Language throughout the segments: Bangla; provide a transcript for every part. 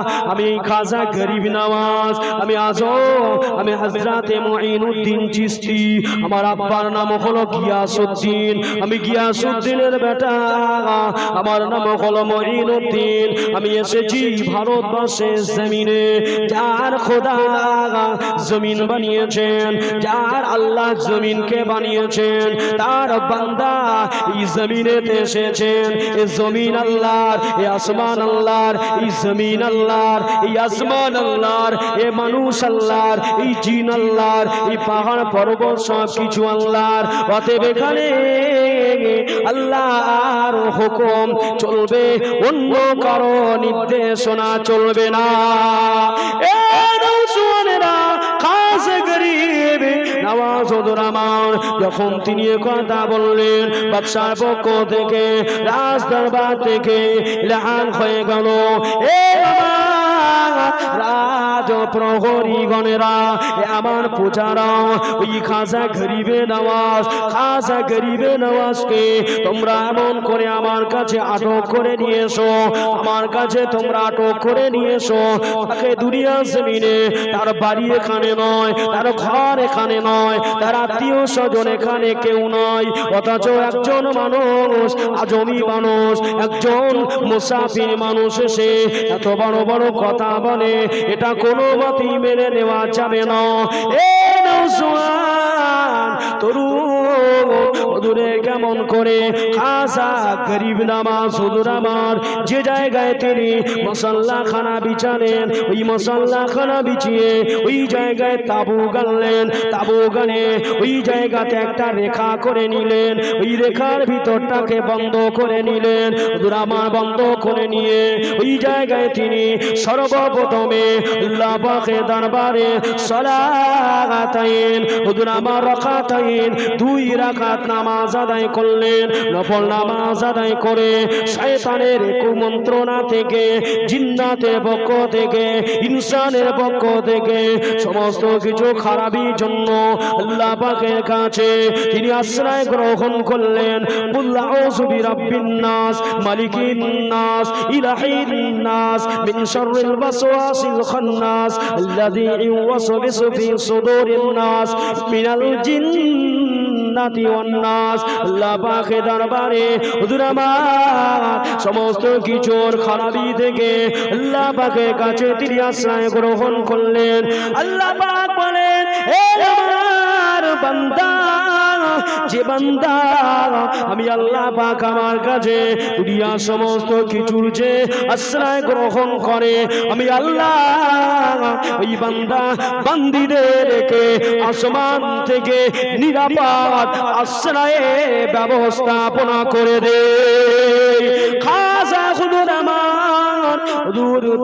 আমি খাজা গরিব নওয়াজ আমি আজো আমি হজরতে মুঈনুদ্দিন চিশতি, আমার আব্বার নাম হলো গিয়াসউদ্দিন আমি গিয়াসউদ্দিনের বেটা, আমার নাম হলো মুঈনুদ্দিন, আমি এসেছি ভারতবর্ষের জমিনে, যার খোদা জমিন বানিয়েছেন, যার আল্লাহ জমিনকে বানিয়েছেন, তার বান্দা এই জমিনেতে এসেছেন এই জমিন আল্লাহর, এ আসমান আল্লাহর, এই জমিন আল্লাহর, এই আসমান আল্লাহর, এ মানুষ আল্লাহর, এই জিন আল্লাহর, এই পাহাড় পর্বত সব কিছু আল্লাহর। অতএব এখানে আল্লাহর হুকুম চলবে, অন্য কারও নির্দেশনা চলবে না। এ আমার। যখন তিনি কথা বললেন, বাদশার পক্ষ থেকে, রাজ দরবার থেকে লাহান হয়ে গেল। এ আমার রাজ প্রহরী গণেরা ওই খাজা গরিবে খাজা গরিবে তোমরা এমন করে আমার কাছে আটক করে আমার কাছে তোমরা আটক করে তাকে দুনিয়া জমিনে, তার বাড়ি এখানে নয়, তার ঘর এখানে নয়, তার আত্মীয় স্বজন এখানে কেউ নয় অথচ একজন মানুষ, আজমি মানুষ, একজন মুসাফির মানুষ এসে এত বড় বড় কথা বলে এটা কোনো মতেই মেনে নেওয়া যাবে না। এ নৌজওয়ান তরুণ দূরে কেমন করে? খাসা গরিব নামাজ হুজুর আমার। যে জায়গায় তিনি মশাল্লা খানা বিছালেন ওই মশাল্লা খানা বিছিয়ে ওই জায়গায় তাবু গানলেন। তাবু গানে ওই জায়গাতে একটা রেখা করে নিলেন। ওই রেখার ভিতরটাকে বন্ধ করে নিলেন। হুজুর আমার বন্ধ করে নিয়ে ওই জায়গায় তিনি সর্বপ্রথমে পাকের দরবারে সলাতাইন হুজুর আমার রাকাতাইন দুই রাত নামাজ আদায় করলেন, নফল নামাজ আদায় করে শয়তানের কুমন্ত্রণা থেকে, জিন্নাতের পক্ষ থেকে, ইনসানের পক্ষ থেকে সমস্ত কিছু খারাপির জন্য আল্লাহ পাকের কাছে তিনি আশ্রয় গ্রহণ করলেন। নাস নাস নাস, মিন খান্নাস, আল্লাযী ইউওয়াসবিসু জিন্নাতি অন্নাস আল্লাহ পাকে দরবারে। হুজুর আমার, সমস্ত কিছুর খারাপি থেকে আল্লাহ পাকের কাছে তিনি আশ্রয় গ্রহণ করলেন। আল্লাহ পাক বলেন, এ আমার বান্দা যে বান্দা, আমি আল্লাহ পাক আমার কাছে দুনিয়া সমস্ত কিছুর যে আশ্রয় গ্রহণ করে, আমি আল্লাহ ওই বান্দা বান্দিদেরকে আসমান থেকে নিরাপদ আশ্রয়ে ব্যবস্থাপনা করে দে। খাজা হুজুর আমার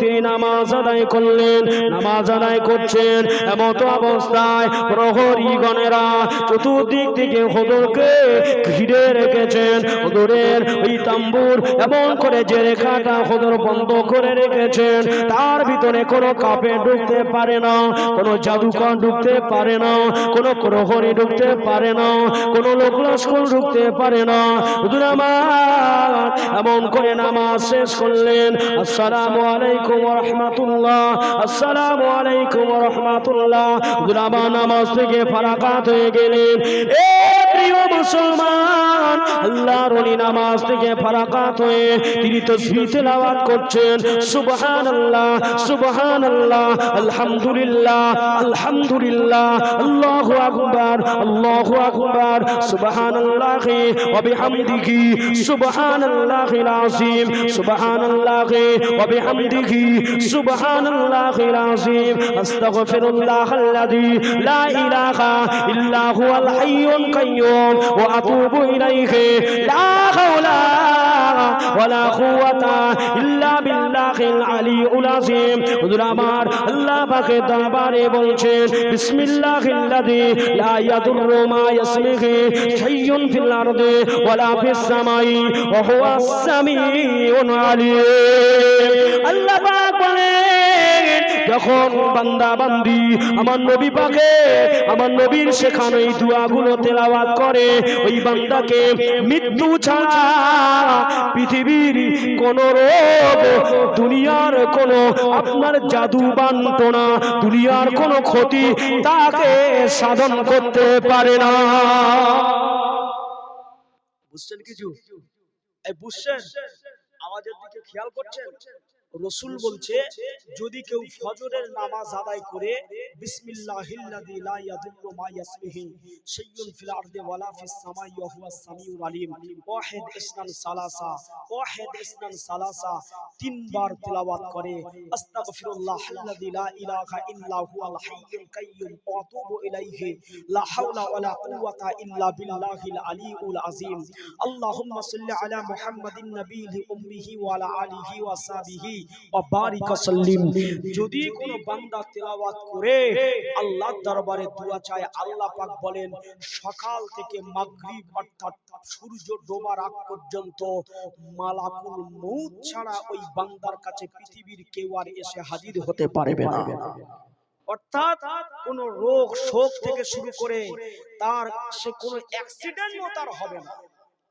তিনি নামাজ আদায় করলেন, নামাজ আদায় করছেন, এমত অবস্থায় প্রহরী গণেরা চতুর্দিক থেকে হুজুরকে ঘিরে রেখেছেন। হুজুরের ওই তাম্বুর এমন করে যে রেখাটা হুজুর বন্ধ করে রেখেছেন, তার ভিতরে কোনো কাপে ঢুকতে পারে না, কোনো জাদুকর ঢুকতে পারে না, কোনো প্রহরী ঢুকতে পারে না, কোনো লোক লস্কর ঢুকতে পারে না। এমন করে নামাজ শেষ করলেন আসসালামু আলাইকুম ওয়া রাহমাতুল্লাহ আসসালামু আলাইকুম ওয়া রাহমাতুল্লাহ নামাজ থেকে ফারাকাত হয়ে গেলেন। এ প্রিয় মুসলমান আল্লাহর ওলি নামাজ থেকে ফারাকাত হয়ে তিনি তাসবিহ তেলাওয়াত করছেন। সুবহানাল্লাহ সুবহানাল্লাহ, আলহামদুলিল্লাহ আলহামদুলিল্লাহ, আল্লাহু আকবার আল্লাহু আকবার, সুবহানাল্লাহি ওয়া বিহামদিহি, সুবহানাল্লাহিল আযীম, সুবহানাল্লাহি ওয়া বিহামদিহি, সুবহানাল্লাহিল আযীম আস্তাগফিরুল্লাহাল্লাযী লা ইলাহা ইল্লা হুয়াল হাইয়ুল কাইয়্যুম ওয়া আতুবু ইলাইহি লিখে লা হাওলা ওয়ালা কুওয়াতা ইল্লা বিল্লাহিল আলিউল আযীম। হুজুর, আমার আল্লাহ পাকের দরবারে বলছেন বিসমিল্লাহিল্লাযী লা ইয়াদুররু মা ইসমিহি শাইয়ুন ফিল আরদি ওয়ালা ফিস সামাই ওয়া হুয়াস সামিউল আলীম। আল্লাহ পাক বলেন যখন বান্দা বান্দি আমার নবী পাকে, আমার নবীর শেখানো এই দোয়াগুলো তেলাওয়াত করে, ওই বান্দাকে মৃত্যু ছাড়া পৃথিবীর কোন রোগ, দুনিয়ার কোন, আপনার জাদু বান্টনা দুনিয়ার কোন ক্ষতি তাকে সাধন করতে পারে না। বুঝছেন কিছু? বুঝছেন? আমাদের দিকে খেয়াল করছেন? রসুল বলছে যদি কেউ ফজরের নামাজ আদায় করে বিসমিল্লাহিল্লাযী লা ইয়াদুররু মা ইয়াসমিহি শাইয়ুন ফিল আরদি ওয়ালা ফিস সামাই ওয়া হুয়াস সামিউল আলিম। ওয়াহিদ ইসনান সালাসা ওয়াহিদ ইসনান সালাসা তিনবার তেলাওয়াত করে আস্তাগফিরুল্লাহাল্লাযী লা ইলাহা ইল্লা হুয়াল হাইয়ুল কাইয়্যুম ওয়া আতুবু ইলাইহি লা হাওলা ওয়ালা কুওয়াতা ইল্লা বিল্লাহিল আলিয়্যুল আযীম। আল্লাহুম্মা সাল্লি আলা মুহাম্মাদিন নাবিয়িল উম্মিহি ওয়া আলা আলিহি ওয়া সাহবিহি সাল্লিম যদি কোন বান্দা তেলাওয়াত করে আল্লাহর দরবারে দোয়া চায় আল্লাহ পাক বলেন সকাল থেকে মাগরিব অর্থাৎ সূর্য ডোবার আগ পর্যন্ত মালাকুল মউত ছাড়া ওই বান্দার কাছে পৃথিবীর কেউ আর এসে হাজির হতে পারবে না। অর্থাৎ কোন রোগ শোক থেকে শুরু করে তার সে কোনো অ্যাক্সিডেন্টও তার হবে না।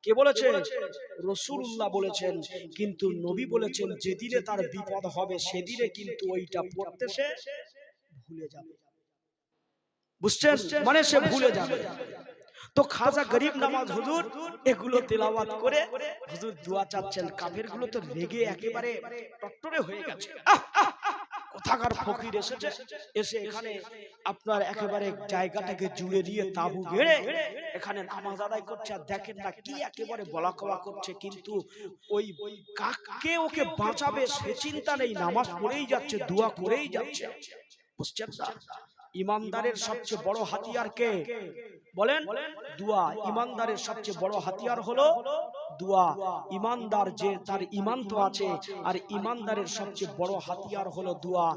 কে বলেছে? রসুল্লাহ বলেছেন কিন্তু নবী বলেছেন যেদিনে তার বিপদ হবে সেদিনে কিন্তু ওইটা পড়তে সে ভুলে যাবে। বুঝছেন? মানে সে ভুলে যাবে। তো খাজা গরিব নামাজ হুজুর এগুলো তেলাওয়াত করে হুজুর দোয়া চাচ্ছেন কাফেরগুলো তো রেগে একেবারে টট্টরে হয়ে গেছে। আহ, আহ, কোথাকার ফকির এসেছে, এসে এখানে আপনার একেবারে জায়গাটাকে জুড়ে দিয়ে তাবু গেড়ে এখানে নামাজ আদায় করছে। আর দেখেন না কি একেবারে বলা কওয়া করছে, কিন্তু ওই কাকে ওকে বাঁচাবে সে চিন্তা নেই, নামাজ পড়েই যাচ্ছে, দোয়া করেই যাচ্ছে। বুঝছেন না? ইমানদারের সবচেয়ে বড় হাতিয়ার কে? বলেন দুয়া ইমানদারের সবচেয়ে বড় হাতিয়ার হলো দুয়া। ইমানদার যে তার ইমান তো আছে আর ইমানদারের সবচেয়ে বড় হাতিয়ার হলো দুয়া।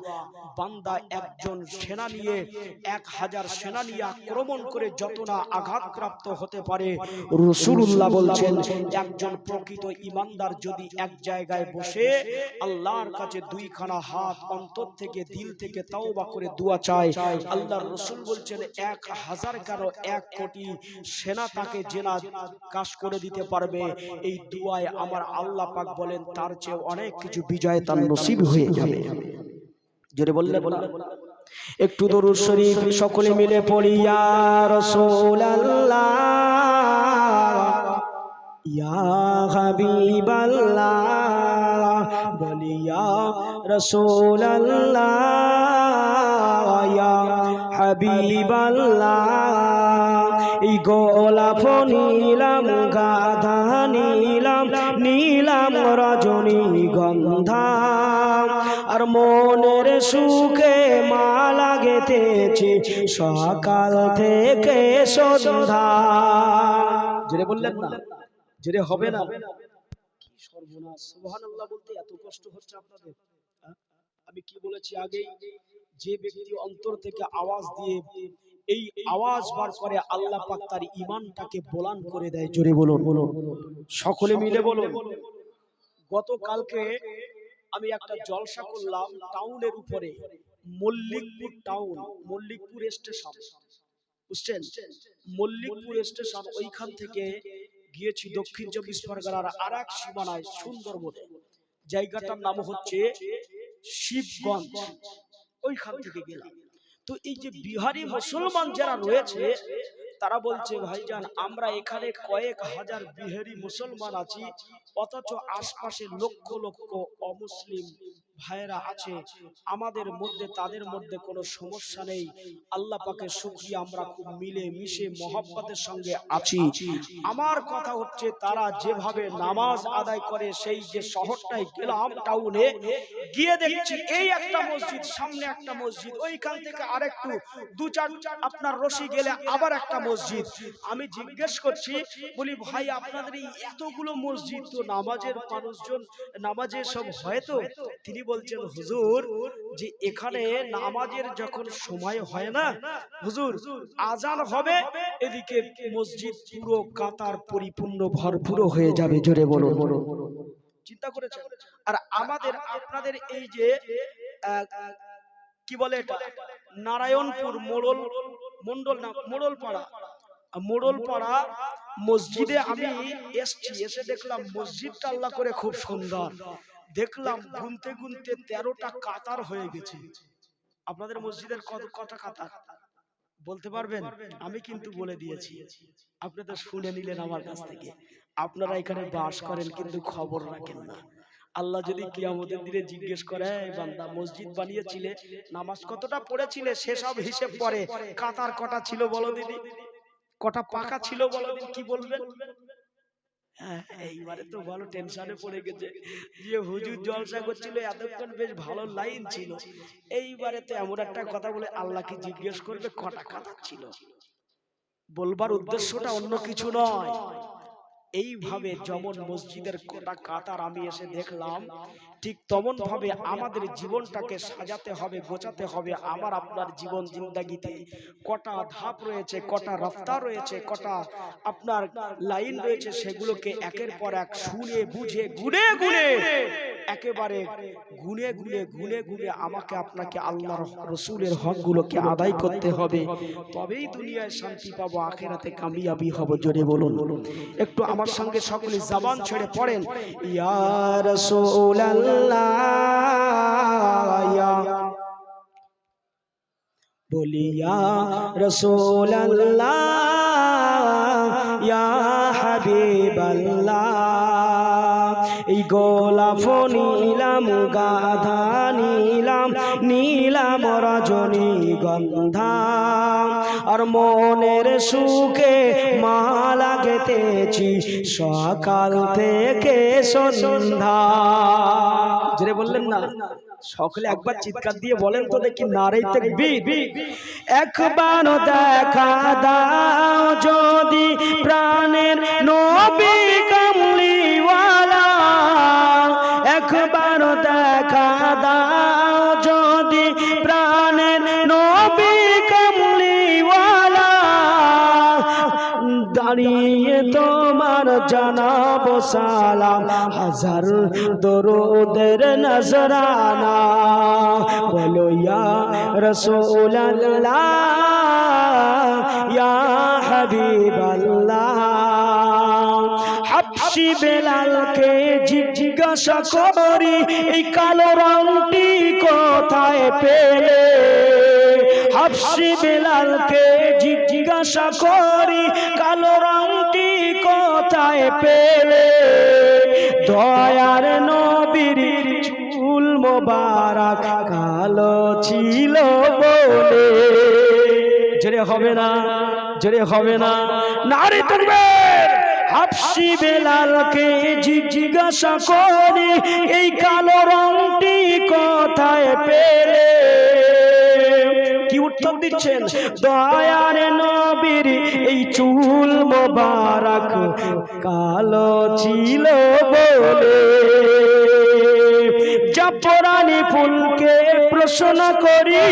বান্দা একজন সেনা নিয়ে এক হাজার সেনা নিয়ে আক্রমণ করে যত না আঘাতপ্রাপ্ত হতে পারে রসুল্লাহ বলছেন একজন প্রকৃত ইমানদার যদি এক জায়গায় বসে আল্লাহর কাছে দুইখানা হাত অন্তর থেকে দিল থেকে তাওবা করে দোয়া চায়। আল্লাহর রসুল বলছেন এক হাজার কারও এক কোটি সেনা তাকে জেনা কাজ করে দিতে পারবে। এই দুয়ায় আমার আল্লাহ পাক বলেন তার চেয়ে অনেক কিছু বিজয় তার নসিব হয়ে যাবে। জোরে বললে বললে একটু দরুদ শরীফ সকলে মিলে পড়ি ইয়া রাসূলুল্লাহ ইয়া হাবিবাল্লাহ বলি ইয়া রাসূলুল্লাহ ইয়া হাবিবাল্লাহ, এই গোলাপ গাধা রজনী গন্ধা। আর মনের সুখে মালা গেতেছি সকাল থেকে সন্ধ্যা। জেরে বললেন না হবে না। কি সর্বনাশ। সুবহানাল্লাহ বলতে এত কষ্ট হচ্ছে আপনাদের? আমি কি বলেছি আগে যে ব্যক্তি অন্তর থেকে আওয়াজ দিয়ে এই আওয়াজ বার করে আল্লাহ পাক তার ইমানটাকে বোলান করে দেয়, জোরে বলুন। সকলে মিলে বলুন। গতকালকে আমি একটা জলসা করলাম টাউনের উপরে, মল্লিকপুর টাউন, মল্লিকপুর স্টেশন। বুঝছেন? মল্লিকপুর স্টেশন ওইখান থেকে গিয়েছি দক্ষিণ চব্বিশ পরগনার আর এক সীমানায় সুন্দরবনে। জায়গাটার নাম হচ্ছে শিবগঞ্জ। ওইখান থেকে গেলাম। তো এই যে বিহারি মুসলমান যারা রয়েছে তারা বলছে ভাইজান আমরা এখানে কয়েক হাজার বিহারি মুসলমান আছি অথচ আশপাশে লক্ষ লক্ষ অমুসলিম ভাইরা আছে, আমাদের মধ্যে, তাদের মধ্যে কোনো সমস্যা নেই। আল্লাহ পাকের শুকরিয়া আমরা খুব মিলে মিশে মহব্বতের সঙ্গে আছি। আমার কথা হচ্ছে, তারা যেভাবে নামাজ আদায় করে, সেই যে শহরটায় গেলাম টাউনে, গিয়ে দেখছি এই একটা মসজিদ, সামনে একটা মসজিদ, ওইখান থেকে আরেকটু দু চার আপনার রশি গেলে আবার একটা মসজিদ। আমি জিজ্ঞেস করছি, বলি, ভাই, আপনাদের এই এতগুলো মসজিদ তো নামাজের মানুষজন, নামাজে সব হয় তো? তিনি বলছেন, হুজুর, যে এখানে নামাজের যখন সময় হয় না, হুজুর, আজান হবে, এদিকে মসজিদ পুরো কাতার পরিপূর্ণ, ভরপুর হয়ে যাবে। জোরে বলো চিন্তা করেছেন? আর আমাদের, আপনাদের এই যে কি বলে এটা? নারায়ণপুর মোড়ল মন্ডল না মোড়ল পাড়া মোড়ল পাড়া মসজিদে আমি এসছি, এসে দেখলাম মসজিদটা আল্লাহ করে খুব সুন্দর। দেখলাম গুনতে গুনতে তেরোটা কাতার হয়ে গেছে। আপনাদের মসজিদের কত কটা কাতার? বলতে পারবেন? আমি কিন্তু বলে দিয়েছি। আপনাদের শুনে নিলেন আমার কাছ থেকে। আপনারা এখানে বাস করেন কিন্তু খবর রাখেন না। আল্লাহ যদি কিয়ামতের দিনে জিজ্ঞেস করে "এই বান্দা মসজিদ বানিয়েছিলে? নামাজ কতটা পড়েছিলে? সেসব হিসেব পরে কাতার কটা ছিল বলো দিদি কটা পাকা ছিল বলো দিদি কি বলবেন? এইবারে তো বলো টেনশনে পড়ে গেছে। যে হুজুর জলসা করছিল এতক্ষণ বেশ ভালো লাইন ছিল। এইবারে তো এমন একটা কথা বলে আল্লাহকে জিজ্ঞেস করবে কটা কথা ছিল। বলবার উদ্দেশ্যটা অন্য কিছু নয়। এইভাবে যেমন মসজিদের কটা কাতার আমি এসে দেখলাম ঠিক তেমন ভাবে আমাদের জীবনটাকে সাজাতে হবে গোছাতে হবে আমার আপনার জীবন জিন্দাগিতে। কটা ধাপ রয়েছে কটা রাস্তা রয়েছে কটা আপনার লাইন রয়েছে সেগুলোকে একের পর এক শুনে বুঝে গুনে গুনে একেবারে গুনে গুনে গুনে গুনে আমাকে আপনাকে আল্লাহর রসুলের হকগুলোকে আদায় করতে হবে। তবেই দুনিয়ায় শান্তি পাবো আখেরাতে কামিয়াবি হব জোরে বলুন। একটু আমার সঙ্গে সকলে জবান ছেড়ে পড়েন। ইয়া রাসূলুল্লাহ বলিয়া রসোল্লাহ হাবিবাল্লাহ। এই গোলাপ নিলাম গাধা নীলাম নীলাম রজনী গন্ধা। আর মনের সুখে মালা গেতেছি সকাল থেকে সন্ধ্যা। জোরে বললেন না? সকলে একবার চিৎকার দিয়ে বলেন তো দেখি নারী একবার দেখা দাও যদি প্রাণের নবী কামলিওয়ালা। একবার জানাব সালাম। হাজার দরুদের নজরানা। বলো, ইয়া রসুল্লাহ ইয়া বেলালকে জিজ্ঞাসা করি, এই কালো রংটি কোথায় পেলে? হাবশি বেলালকে জিজ্ঞাসা করি, কালো রংটি কোথায় পেলে? দয়ার নবীর চুল মোবারক কালো ছিল বলে। জোরে হবে না, জোরে হবে না। নারী তুলবেন হাফসি বেলালকে জিজ্ঞাসা করি, এই কালো রংটি কোথায় পেলে? উত্তর দিচ্ছেন? দয়ার নবীর এই চুল মোবারক কালো ছিল বলে। জাপরানি ফুলকে প্রশ্ন করি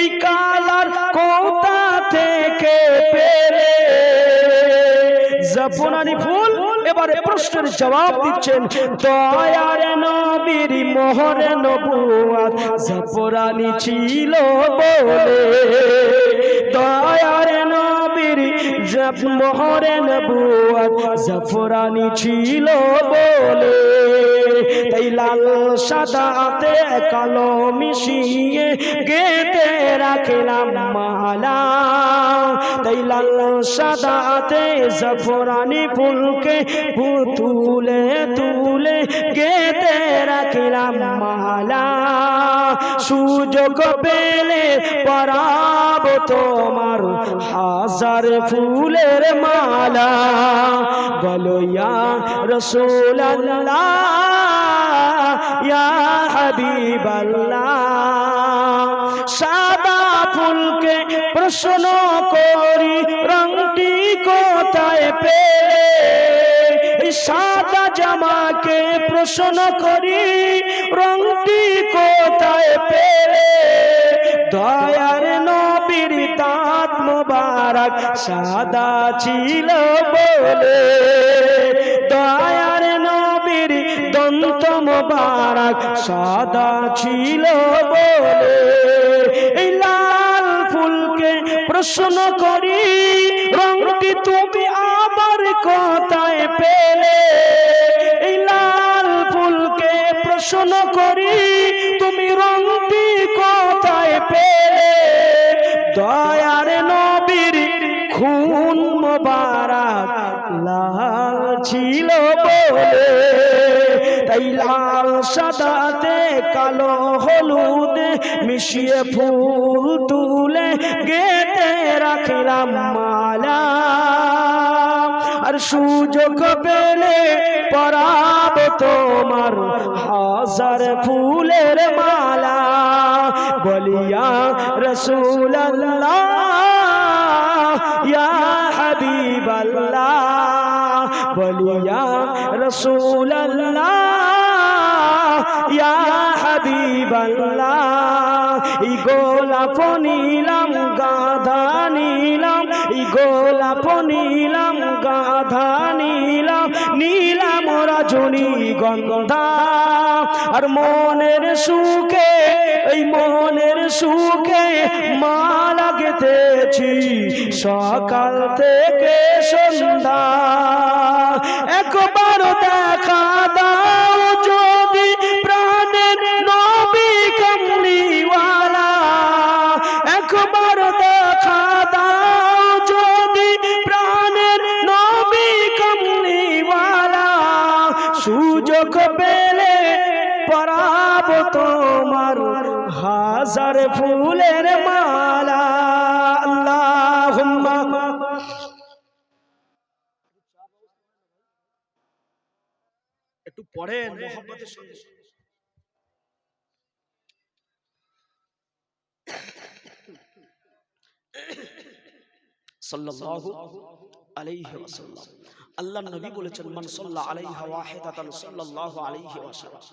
এই কালার কোথা থেকে পেলে? জাপরানি ফুল এবারে প্রশ্নের জবাব দিচ্ছেন দয়ার নবীর মোহরে নবুয়াত জাফরানি ছিল বলে। দয়ার নবীর মোহরে নবুয়াত জাফরানি ছিল বলে। তাই লাল সাদাতে কালো মিশিয়ে গেতে রাখলাম মালা। তাই লাল সাদাতে জাফরানি ফুলকে তুলে তুলে গেতে রাখিলাম মালা। সুযোগ পেলে পরাব তোমার হাজার ফুলের মালা। বলো, ইয়া রসুল হাবিবাল্লাহ। সাদা ফুলকে প্রশ্ন করি, রংটি কোথায় পেলে? সাদা জামাকে প্রশ্ন করি, রংটি কোথায় পেলে? দয়ার নবীর দাঁত মোবারক সাদা ছিল বলে। দয়ার নবীর দন্ত মোবারক সাদা ছিল বলে। এই লাল ফুলকে প্রশ্ন করি, রংটি তুমি আবার কোথায় পেলে এই লাল ফুলকে প্রশ্ন করি, তুমি রংটি কোথায় পেলে? দয়ার নবীর খুন মোবারক লাল ছিল বলে। তাই লাল, সাদাতে কালো, হলুদ মিশিয়ে ফুল তুলে গেতে রাখলাম মালা। সুযোগ পেলে পরাব তোমার হাজার ফুলের মালা। বলিয়া রসুল ইয়া হাবিব বলিয়া রসুল ইয়া হাবিব এই গোলাপ নিলাম, গাধা নিলাম এই গোলাপ নিলাম, গাধা নিলাম নিলাম রজনী গন্ধা। আর মনের সুখে, এই মনের সুখে মালা গেতেছি সকাল থেকে সন্ধ্যা। একবার একটু পড়েন মোহাম্মদের সঙ্গে সাল্লাল্লাহু আলাইহি ওয়াসাল্লাম। আল্লাহ নবী বলেছেন মান সাল্লা আলাইহা ওয়াহিদাতান সাল্লাল্লাহু আলাইহি ওয়াসাল্লাম।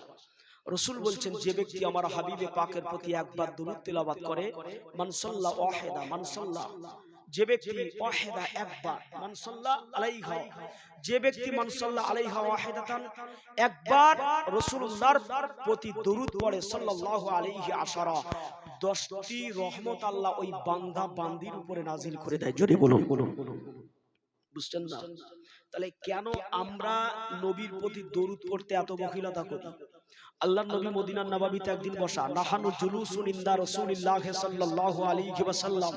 রসুল বলছেন যে ব্যক্তি আমার হাবিবে পাকের প্রতি একবার দুরূদ করে মান সাল্লা ওয়াহিদা মান সাল্লা যে ব্যক্তি ওয়াহিদা একবার মান সাল্লা আলাইহা যে ব্যক্তি মান সাল্লা আলাইহা ওয়াহিদাতান একবার রাসূলুল্লাহর প্রতি দরুদ পড়ে সাল্লাল্লাহু আলাইহি আশারা। দশটি রহমত আল্লাহ ওই বান্দা বান্দির উপরে নাজিল করে দেয়। জোরে বলুন। বুঝছেন না? তাহলে কেন আমরা নবীর প্রতি দরুদ পড়তে এত বকিলতা করি আল্লাহ নবী মদিনার নবাবিতে একদিন বসা নাহানু জুলুসুন ইনদা রাসূলিল্লাহ সাল্লাল্লাহু আলাইহি ওয়াসাল্লাম।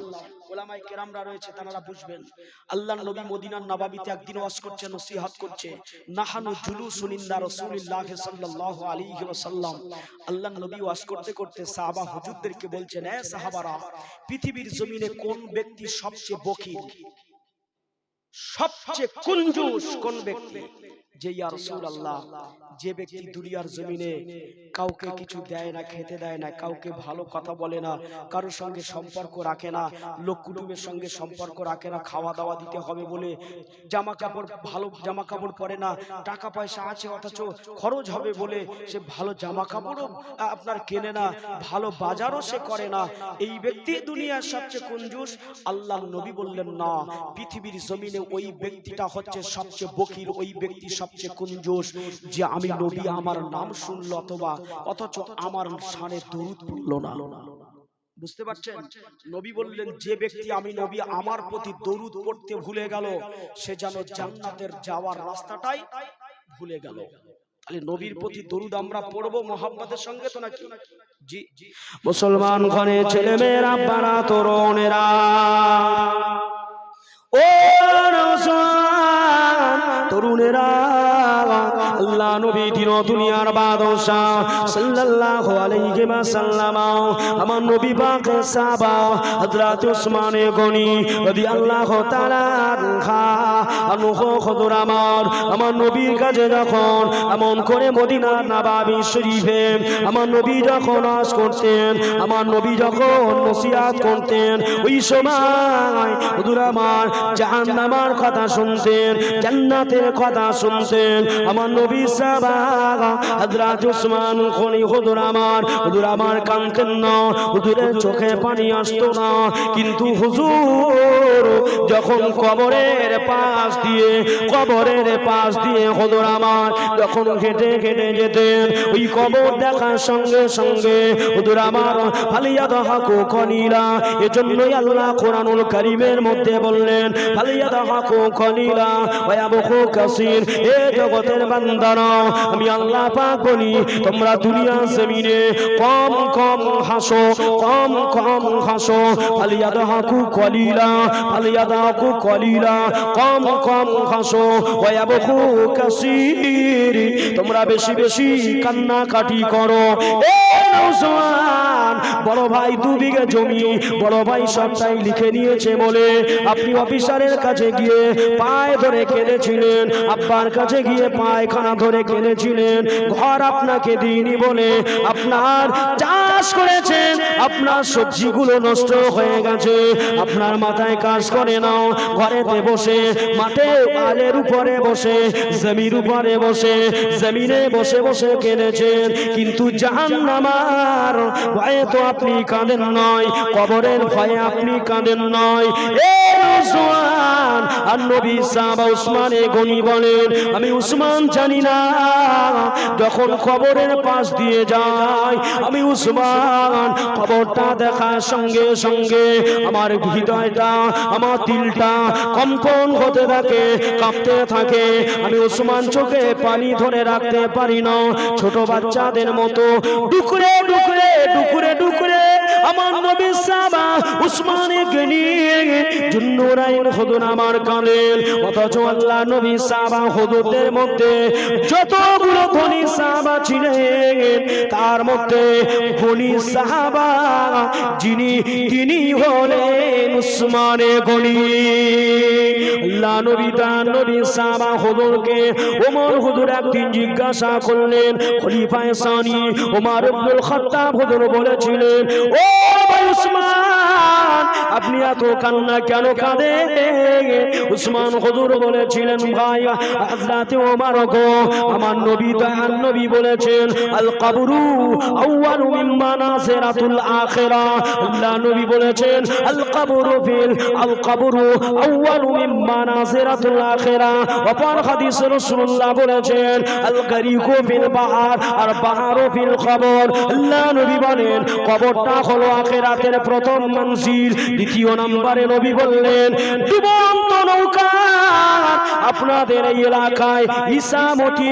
ওলামায়ে কেরামরা রয়েছে, তারা বুঝবেন। আল্লাহ নবী মদিনার একদিন ওয়াজ করছে, নসিহত করছে। নাহানু জুলুসুন ইনদা রাসূলিল্লাহ আল্লাহ নবী ওয়াজ করতে করতে সাহাবা হুজুরদেরকে বলছেন সাহাবারা, পৃথিবীর জমিনে কোন ব্যক্তি সবচেয়ে বখিল সবচেয়ে কুঞ্জুস কোন ব্যক্তি? যে ইয়া রাসূলুল্লাহ যে ব্যক্তি দুনিয়ার জমিনে কাউকে কিছু দেয় না খেতে দেয় না কাউকে ভালো কথা বলে না কারোর সঙ্গে সম্পর্ক রাখে না লোক কুটুমের সঙ্গে সম্পর্ক রাখে না খাওয়া দাওয়া দিতে হবে বলে জামা কাপড় ভালো জামা কাপড় পরে না টাকা পয়সা আছে অথচ খরচ হবে বলে সে ভালো জামা কাপড়ও আপনার কেনে না ভালো বাজারও সে করে না। এই ব্যক্তি দুনিয়ার সবচেয়ে কঞ্জুস আল্লাহ নবী বললেন না পৃথিবীর জমিনে ওই ব্যক্তিটা হচ্ছে সবচেয়ে বকির ওই ব্যক্তি সবচেয়ে কঞ্জুস যে আমি নবী আমার নাম শুনলো অথবা অথচ আমার শানে দরুদ পড়ল না। বুঝতে পারছেন? নবী বললেন, যে ব্যক্তি আমি নবী আমার প্রতি দরুদ পড়তে ভুলে গেল, সে যেন জান্নাতের যাওয়ার রাস্তাটাই ভুলে গেল। তাহলে নবীর প্রতি দরুদ আমরা পড়ব মোহাম্মদের সঙ্গে তো নাকি? জি। মুসলমান ঘরে ছেলে মেয়েরা পাড়া তরুণেরা, ও তরুণেরা আল্লাহ নবী দিন দুনিয়ার বাদশাহ সাল্লাল্লাহু আলাইহি ওয়াসাল্লাম। আমার নবী পাক সাহাবা হযরত উসমান গনি রাদিয়াল্লাহু তাআলা আনহা, আনহু হুজুর আমার আমার নবীর কাছে যখন এমন করে মদিনার নবাবী শরীফে আমার নবী যখন আস করতেন আমার নবী যখন নসিহাত করতেন, ওই সময় হুজুর আমার জাহান্নামার কথা শুনতেন, জান্নাতের কথা শুনতেন, আমার নবী সাহাবা, হযরত উসমান গনি হুজুর আমার হুজুর আমার কাঁদতেন না, হুজুরের চোখে পানি আসতো না। কিন্তু হুজুর, যখন কবরের পাশ দিয়ে, কবরের পাশ দিয়ে হুজুর আমার যখন হেঁটে হেঁটে যেতেন, ওই কবর দেখার সঙ্গে সঙ্গে হুজুর আমার ফালিয়া দাহাকু কনিলা এজন্যই আল্লাহ কোরআনুল কারীমের মধ্যে বললেন ফালিয়া দাহাকু কনিলা ওয়াবখু কাসির, এ জগতের বান্দারা, আমি আল্লাহ পাক বলি, তোমরা দুনিয়া জমিনে কম কম হাসো, কম কম হাসো। ফালিয়া দাহাকু কলিলা ফালিয়া দাহাকু কলিলা, কম কম হাসো। ওয়াবখু কাসির, তোমরা বেশি বেশি কান্নাকাটি করো। এ নওজোয়ান, বড় ভাই দু বিঘা জমি, বড় ভাই সবটাই লিখে নিয়েছে বলে আপনি অফিসারের কাছে গিয়ে পায়ে ধরে কেঁদেছিলেন, আব্বার কাছে গিয়ে পায়খানা ধরে কেঁদেছিলেন ঘর আপনাকে দিইনি বলে আপনার চাষ করেছেন, আপনার সবজিগুলো নষ্ট হয়ে গেছে। আপনার মাথায় কাজ করে নাও, ঘরেতে বসে, মাঠে পালের উপরে বসে, জমির উপরে বসে, জমিনে বসে বসে কেঁদেছেন কিন্তু জাহান্নামার ভয়ে তো আপনি কাঁদেন নয়, কবরের ভয়ে আপনি কাঁদেন নয়। আর নবী সাহাবা উসমানে গনি বলেন, আমি উসমান জানি না। যখন কবরের পাশ দিয়ে যায়, আমি উসমান, কবরটা দেখার সঙ্গে সঙ্গে আমার হৃদয়টা, আমার দিলটা কম্পন হতে থাকে, কাঁপতে থাকে। আমি উসমান চোখে পানি ধরে রাখতে পারি না। ছোট বাচ্চাদের মতো ডুকরে ডুকরে ডুকরে ডুকরে আমার নবী সাবা উসমানে গনি। জুন্নুরাইন হুদুন আমার কানেন অথচ আল্লাহ নবী সাবা হুদুদের মধ্যে যতগুলো ধনী সাহাবা ছিলেন, তার মধ্যে ধনী সাহাবা যিনি, তিনি হলেন উসমানে গনি। জিজ্ঞাসা করলেন সানি বলেছিলেন, ও আপনি এত কান্না কেন কাঁদে? উসমান হুজুর বলেছিলেন, ভাই, হযরত ওমর আমার নবী তার নবী বলেছেন, আল আউয়ালু মিম্মা নাসিরাতুল আখিরা। আল্লাহ নবী বলেছেন, আল কবরু ফিল, আল মিম্মা নাসিরাতুল আখিরা। অপর হাদিস রাসূলুল্লাহ বলেছেন, আল ফিল বাহার, আর বাহারু ফিল কবর। আল্লাহ নবী বলেন, কবরটা হলো আখিরাতের প্রথম মঞ্জিল। দ্বিতীয় নম্বরে নবী বললেন, ডুবন্ত নৌকা, আপনাদের এই এলাকায় ইসামতি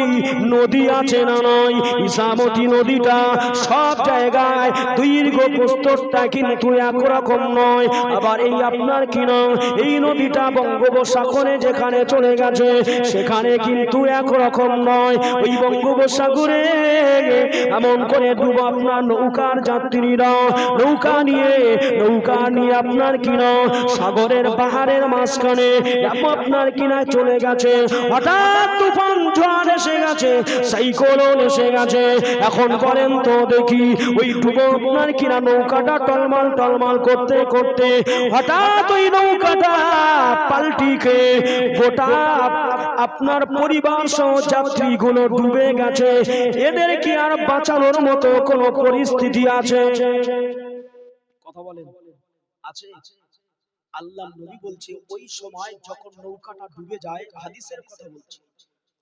নদী আছে না নয় ইসামতি নদীটা সব জায়গায় দীর্ঘ প্রস্তরটা কিন্তু একরকম নয়। আবার এই আপনার কি নাম এই নদীটা বঙ্গোপসাগরে যেখানে চলে গেছে, সেখানে কিন্তু একরকম নয়। ওই বঙ্গোপসাগরে এমন করে ডুব আপনার নৌকার যাত্রীরা, নৌকা নিয়ে নৌকা নিয়ে আপনার কিনা সাগরের পাহাড়ের মাঝখানে আপনার কিনা চলে গেছে। হঠাৎ তুফান ঝড় এসে গেছে, সাইক্লোন এসে গেছে। এখন বলেন তো দেখি, ওই ডুবো আপনার কিনা নৌকাটা টলমল টলমল করতে করতে, হঠাৎ ওই নৌকাটা পাল্টি খেয়ে গোটা আপনার পরিবার সহ যাত্রীগুলো ডুবে গেছে। এদের কি আর বাঁচানোর মতো কোনো পরিস্থিতি আছে? কথা বলেন। আছে। আল্লাহ নবী বলছে ওই সময় যখন নৌকাটা ডুবে যায় হাদিসের কথা বলছে।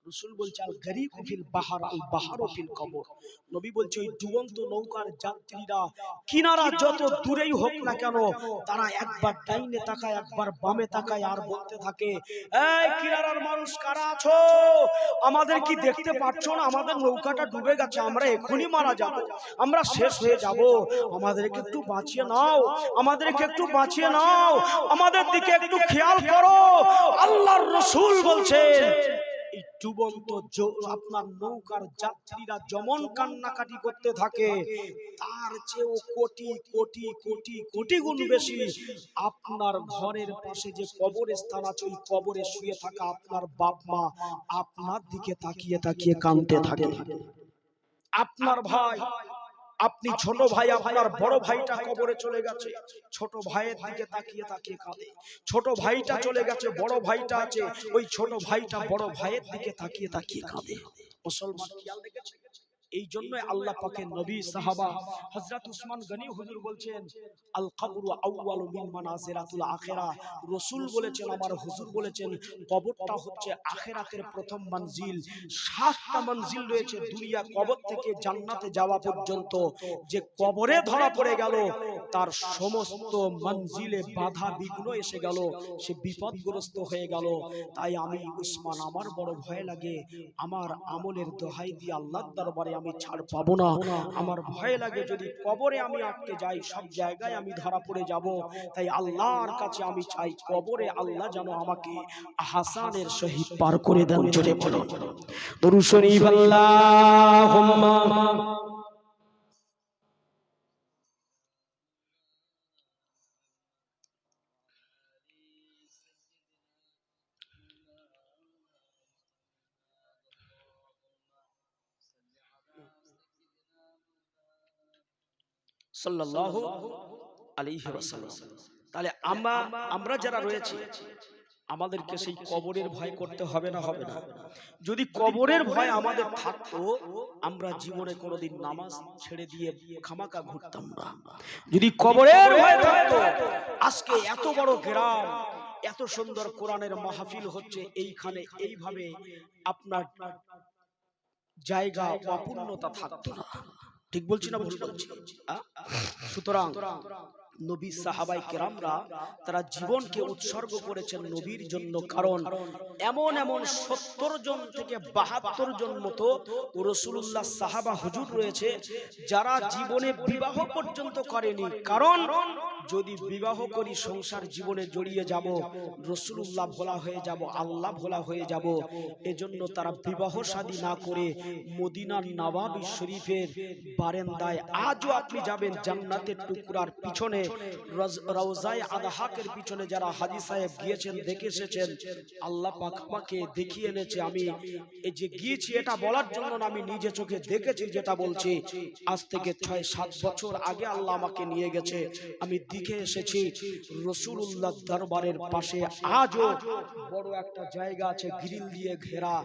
রসুল বলছে আল গরিব ফিল বাহার আল বাহার ফিল কবর। নবী বলছে ওই ডুবন্ত নৌকার যাত্রীরা কিনারা যত দূরেই হোক না কেন তারা একবার ডাইনে তাকায় একবার বামে তাকায় আর বলতে থাকে এই কিনারার মানুষ কারা আছো? আমাদের কি দেখতে পাচ্ছ না? আমাদের নৌকাটা ডুবে গেছে আমরা এখনই মারা যাব আমরা শেষ হয়ে যাব আমাদেরকে একটু বাঁচিয়ে নাও আমাদেরকে একটু বাঁচিয়ে নাও আমাদের দিকে একটু খেয়াল করো আল্লাহর রসুল বলছেন এই ডুবন্ত আপনার নৌকার যাত্রীরা যেমন কান্নাকাটি করতে থাকে তার চেয়েও কোটি কোটি কোটি কোটি গুণ বেশি আপনার ঘরের পাশে যে কবরস্থান আছে ওই কবরে শুয়ে থাকা আপনার বাপ মা আপনার দিকে তাকিয়ে তাকিয়ে কাঁদতে থাকে। আপনার ভাই আপনি ছোট ভাই আপনার বড় ভাইটা কবরে চলে গেছে। ছোট ভাইয়ের দিকে তাকিয়ে তাকিয়ে কাঁদে। ছোট ভাইটা চলে গেছে বড় ভাইটা আছে। ওই ছোট ভাইটা বড় ভাইয়ের দিকে তাকিয়ে তাকিয়ে কাঁদে। মুসলমান খেয়াল রেখেছে? এই জন্য আল্লাহ পাকের নবী সাহাবা হযরত উসমান গনি হুজুর বলছেন আল কবরু আউয়ালু মিন মানাজিরাতুল আখিরা। রাসূল বলেছেন আমার হুজুর বলেছেন কবরটা হচ্ছে আখিরাতের প্রথম মঞ্জিল। সাতটা মঞ্জিল রয়েছে দুনিয়া কবর থেকে জান্নাতে যাওয়া পর্যন্ত। যে কবরে ধরা পড়ে গেল তার সমস্ত মঞ্জিলে বাধা বিঘ্ন এসে গেল সে বিপদগ্রস্ত হয়ে গেল। তাই আমি উসমান আমার বড় ভয় লাগে। আমার আমলের দোহাই দিয়ে আল্লাহর দরবারে আমি ছাড় পাবো না। আমার ভয় লাগে যদি কবরে আমি আটকে যাই সব জায়গায় আমি ধরা পড়ে যাব। তাই আল্লাহর কাছে আমি চাই কবরে আল্লাহ যেন আমাকে হাসানের সহিত পার করে দেন। জোরে বলো। দরুশরী শরীফ তাহলে আমরা আমরা যারা রয়েছে, আমাদেরকে সেই কবরের ভয় করতে হবে না হবে না। যদি কবরের ভয় আমাদের থাকতো, আমরা জীবনে কোনোদিন নামাজ ছেড়ে দিয়ে খামাকা ঘুরতাম না। যদি কবরের ভয় থাকতো, আজকে এত বড় গ্রাম, এত সুন্দর কোরআনের মাহফিল হচ্ছে, এইখানে এইভাবে আপনার জায়গা অপূর্ণতা থাকতো না। ঠিক বলছি না বলছি সুতরাং নবী সাহাবাই কেরামরা তারা জীবনকে উৎসর্গ করেছেন নবীর জন্য। কারণ এমন এমন সত্তর জন থেকে বাহাত্তর জন মতো রসুল্লাহ সাহাবা হুজুর রয়েছে যারা জীবনে বিবাহ পর্যন্ত করেনি। কারণ যদি বিবাহ করি সংসার জীবনে জড়িয়ে যাব রসুল্লাহ ভোলা হয়ে যাব আল্লাহ ভোলা হয়ে যাব এজন্য তারা বিবাহ শাদী না করে মদিনার নবাবি শরীফের বারেন্দায় আজও আপনি যাবেন জান্নাতের টুকরার পিছনে। রওজায়ে আদাহাকের পিছনে যারা হাজি সাহেব গিয়েছেন দেখে এসেছেন আল্লাহ পাক আমাকে দেখিয়ে এনেছে আমি। এই যে গিয়েছি এটা বলার জন্য না আমি নিজে চোখে দেখেছি যেটা বলছি। আজ থেকে ছয় সাত বছর আগে আল্লাহ আমাকে নিয়ে গেছে আমি দিকে এসেছি। রসুল্লাহ দরবারের পাশে আজও বড় একটা জায়গা আছে গ্রিল দিয়ে ঘেরা।